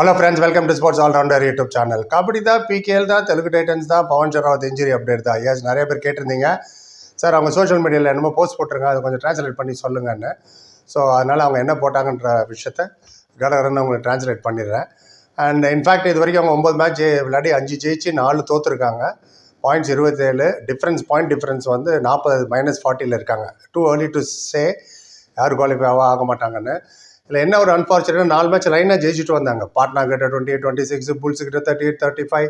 Hello friends welcome to sports allrounder YouTube channel kabaddi தான் PKL தான் Telugu titans தான் Pawan Sehrawat injury update தான். Yes நிறைய பேர் கேட்டிருந்தீங்க. சார் அவங்க சோஷியல் மீடியாவில் என்னமோ போஸ்ட் போட்டிருங்க அதை கொஞ்சம் ட்ரான்ஸ்லேட் பண்ணி சொல்லுங்கன்னு. ஸோ அதனால் அவங்க என்ன போட்டாங்கன்ற விஷயத்த கடகடன்னு அவங்களுக்கு ட்ரான்ஸ்லேட் பண்ணிடுறேன். அண்ட் இன்ஃபேக்ட் இது வரைக்கும் அவங்க ஒம்பது மேட்ச் விளையாடி அஞ்சு ஜெயிச்சு நாலு தோற்றுருக்காங்க பாயிண்ட்ஸ் இருபத்தேழு டிஃப்ரென்ஸ் பாயிண்ட் டிஃப்ரென்ஸ் வந்து நாற்பது மைனஸ் ஃபார்ட்டியில் இருக்காங்க. டூ ஏர்லி டு சே யார் குவாலிஃபை ஆக மாட்டாங்கன்னு. இதில் என்ன ஒரு அன்ஃபார்ச்சுனேட் நாலு மேட்ச் லைனாக ஜெயிச்சுட்டு வந்தாங்க. பாட்னா கிட்ட twenty eight twenty six bulls கிட்ட thirty eight thirty five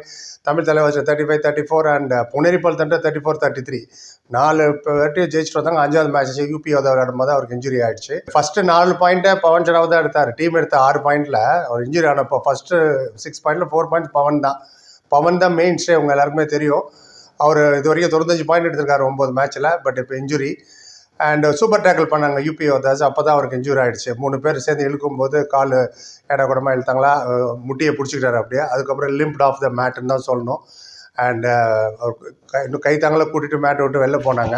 Tamil தலைவாச thirty five thirty four and புனேரிப்பால் தண்டை தேர்ட்டி ஃபோர் தேர்ட்டி த்ரீ நாலு பேர்ட்டி ஜெயிச்சுட்டு வந்தாங்க. அஞ்சாவது மேட்ச் யூபி அதை விளையாடும் போது அவருக்கு இன்ஜுரி ஆயிடுச்சு. ஃபஸ்ட்டு நாலு பாயிண்ட்டை பவன் சராவ் தான் எடுத்தார். டீம் எடுத்த ஆறு பாயிண்டில் அவர் இன்ஜுரி ஆனப்போ ஃபஸ்ட்டு சிக்ஸ் பாயிண்ட்டில் ஃபோர் பாயிண்ட் பவன் தான். பவன் தான் மெயின் ஸ்டே உங்கள் எல்லாருக்குமே தெரியும். அவர் இது வரைக்கும் தொண்ணூத்தஞ்சு பாயிண்ட் எடுத்திருக்காரு ஒம்பது மேட்ச்சில் பட் இப்போ இன்ஜுரி அண்ட் சூப்பர் டேக்கிள் பண்ணாங்க யூபி தாஸ் அப்போ தான் அவருக்கு இன்ஜூரி ஆகிடுச்சு மூணு பேர் சேர்ந்து இழுக்கும்போது கால் ஏடா கூடமா இழுத்தாங்களா? முட்டியை பிடிச்சிக்கிட்டாரு அப்படியே. அதுக்கப்புறம் லிம்ப்ட் ஆஃப் த மேட்டுன்னு தான் சொல்லணும். அண்டு இன்னும் கைத்தாங்களை கூட்டிகிட்டு மேட்டை விட்டு வெளில போனாங்க.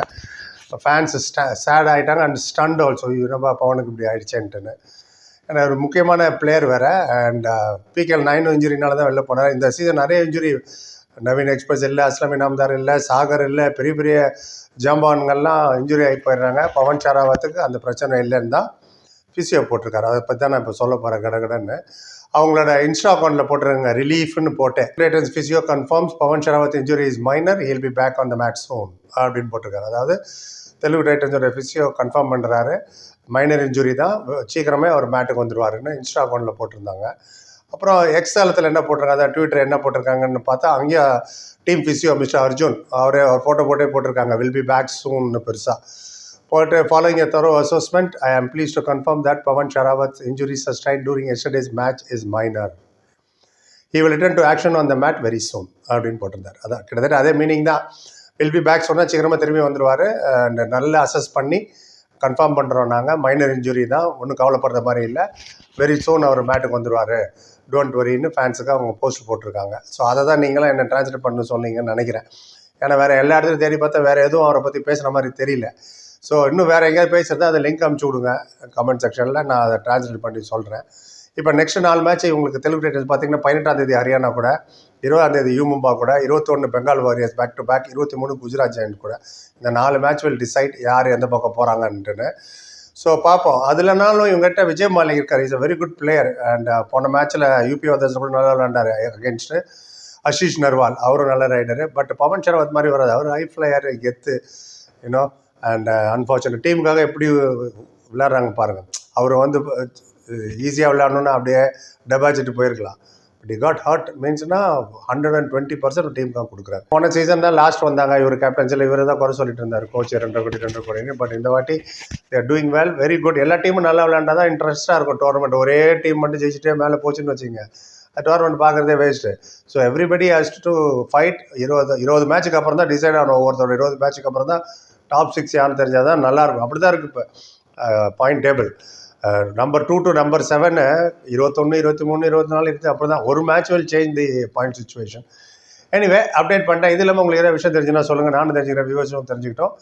ஃபேன்ஸ் சேட் ஆகிட்டாங்க அண்ட் ஸ்டண்ட் ஆல்சோ ரொம்ப பவனுக்கு இப்படி ஆயிடுச்சேன்ட்டுன்னு. ஏன்னா ஒரு முக்கியமான பிளேயர் வேறு. அண்ட் பிகேஎல் நைன் இன்ஜுரினால தான் வெளில போனார். இந்த சீசன் நிறைய இன்ஜுரி நவீன் எக்ஸ்பிரஸ் இல்லை அஸ்லமி நாம்தார் இல்லை சாகர் இல்லை பெரிய பெரிய ஜாம்பான்கள்லாம் இன்ஜுரி ஆகி போயிடுறாங்க. பவன் ஷராவத்துக்கு அந்த பிரச்சனை இல்லைன்னு தான் ஃபிசியோ போட்டிருக்காரு. அதை பற்றி தான் நான் இப்போ சொல்ல போகிறேன் கடகடன்னு அவங்களோட இன்ஸ்டா அக்கௌண்ட்டில் போட்டிருங்க ரிலீஃப்னு போட்டேன். கிரேட்டன்ஸ் physio confirms Pawan Sehrawat injury is minor he'll be back on the mat soon அப்படின்னு போட்டிருக்காரு. அதாவது தெலுங்கு டைட்டன்ஸோட ஃபிசியோ கன்ஃபார்ம் பண்ணுறாரு மைனர் இன்ஜுரி தான் சீக்கிரமே அவர் மேட்டுக்கு வந்துடுவாருன்னு இன்ஸ்டா அக்கௌண்ட்டில் போட்டிருந்தாங்க. அப்புறம் எக்ஸ்தலத்தில் என்ன போட்டிருக்காங்க? அதாவது ட்விட்டர் என்ன போட்டிருக்காங்கன்னு பார்த்தா அங்கேயே டீம் ஃபிசியோ மிஸ்டர் அர்ஜுன் அவரே அவர் ஃபோட்டோ போட்டே போட்டிருக்காங்க. வில் பி பேக் சூன்னு பெருசாக போட்டு following a thorough assessment I am please to confirm that Pawan Sehrawat injury sustain during yesterday's match is minor he will return to action on the mat very soon அப்படின்னு போட்டிருந்தார். அதான் கிட்டத்தட்ட அதே meaning தான். Will be back சொன்னால் சீக்கிரமாக திரும்பி வந்துடுவார் அண்ட் நல்லா அசஸ் பண்ணி கன்ஃபார்ம் பண்ணுறோம் நாங்கள் மைனர் இன்ஜுரி தான். ஒன்றும் கவலைப்படுற மாதிரி இல்லை. வெரி சூன் அவர் மேட்டுக்கு வந்துடுவார் டோன்ட் வரின்னு ஃபேன்ஸுக்கு அவங்க போஸ்ட் போட்டிருக்காங்க. ஸோ அதை தான் நீங்களும் என்ன ட்ரான்ஸ்லேட் பண்ண சொன்னீங்கன்னு நினைக்கிறேன். ஏன்னா வேறு எல்லா இடத்துலையும் தேடி பார்த்தா வேறு எதுவும் அவரை பற்றி பேசுகிற மாதிரி தெரியல. ஸோ இன்னும் வேறு எங்கேயாவது பேசுகிறதா அதை லிங்க் அனுப்பிச்சி விடுங்க. கமெண்ட் செக்ஷனில் நான் அதை ட்ரான்ஸ்லேட் பண்ணி சொல்கிறேன் இப்போ நெக்ஸ்ட் நாலு மேட்ச் உங்களுக்கு தெலுங்கு டைட்டன்ஸ் பார்த்தீங்கன்னா பதினெட்டாம் தேதி ஹரியானா கூட இருபதாம் தேதி யூ மும்பா கூட இருபத்தொன்று Bengal warriors back to back இருபத்தி மூணு குஜராத் ஜெயண்ட் கூட. இந்த நாலு மேட்ச் வில் டிசைட் யார் எந்த பக்கம் போகிறாங்கன்ட்டுன்னு ஸோ பார்ப்போம் அதுலனாலும் இவங்ககிட்ட விஜய் மாலிக் இருக்கார். Is a very good player and போன மேட்ச்சில் யூபி வதர்ஸ் கூட நல்லா விளாண்டார் அகேன்ஸ்ட்டு அஷிஷ் நர்வால் அவரும் நல்ல ரைடரு பட் பவன் சரவத் மாதிரி வராது. அவர் ஹை ஃப்ளையர் கெத்து யூனோ அண்ட் அன்ஃபார்ச்சுனேட் டீமுக்காக எப்படி விளாட்றாங்க பாருங்கள் அவர் வந்து ஈஸியாக விளையாடணுன்னா அப்படியே டெபாசிட் போயிருக்கலாம். But got hurt மீன்ஸ்னா hundred and twenty percent team தான் கொடுக்குறாரு. போன சீசன் தான் லாஸ்ட் வந்தாங்க. இவர் கேப்டன்ஸில் இவர் தான் குறை சொல்லிட்டு இருந்தார். கோச் ரெண்டரை கோடி ரெண்டரை கோடின்னு பட் இந்த வாட்டி they're doing well very good எல்லா டீமும் நல்லா விளையாண்டா தான் இன்ட்ரெஸ்ட்டாக இருக்கும் டோர்னமெண்ட் ஒரே டீம் மட்டும் ஜெயிச்சுட்டே மேலே போச்சுன்னு வச்சுங்க. டோர்னமெண்ட் பார்க்குறதே waste so everybody has to fight இருபது இருபது மேட்ச்சுக்கு அப்புறம் தான் டிசைட் ஆகணும். ஒவ்வொருத்தரோட இருபது மேட்சுக்கு அப்புறம் தான் டாப் சிக்ஸ் யாரும் தெரிஞ்சால் தான் நல்லாயிருக்கும் அப்படி தான் இருக்குது இப்போ point table number two to number seven இருபத்தொன்று இருபத்தி மூணு இருபத்தி நாலு இருக்குது அப்புறம் தான் ஒரு match will change the point situation anyway update பண்ணிட்டேன். இது இல்லாமல் உங்களுக்கு ஏதாவது விஷயம் தெரிஞ்சுன்னா சொல்லுங்கள் நானும் தெரிஞ்சுக்கிறேன் வியூவர்ஸும் தெரிஞ்சுக்கிட்டோம்.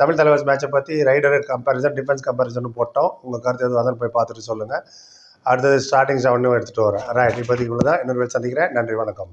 தமிழ் தலைவர் மேட்சை பற்றி ரைடர் கம்பேரிசன் டிஃபென்ஸ் கம்பேரிசனும் போட்டோம். உங்கள் கருத்து எதுவும் போய் பார்த்துட்டு சொல்லுங்கள் அடுத்தது ஸ்டார்டிங் செவனும் எடுத்துகிட்டு வரேன். ரைட் இப்போதைக்கு இவ்வளோ தான் இன்னொரு பேர் சந்திக்கிறேன். நன்றி வணக்கம்.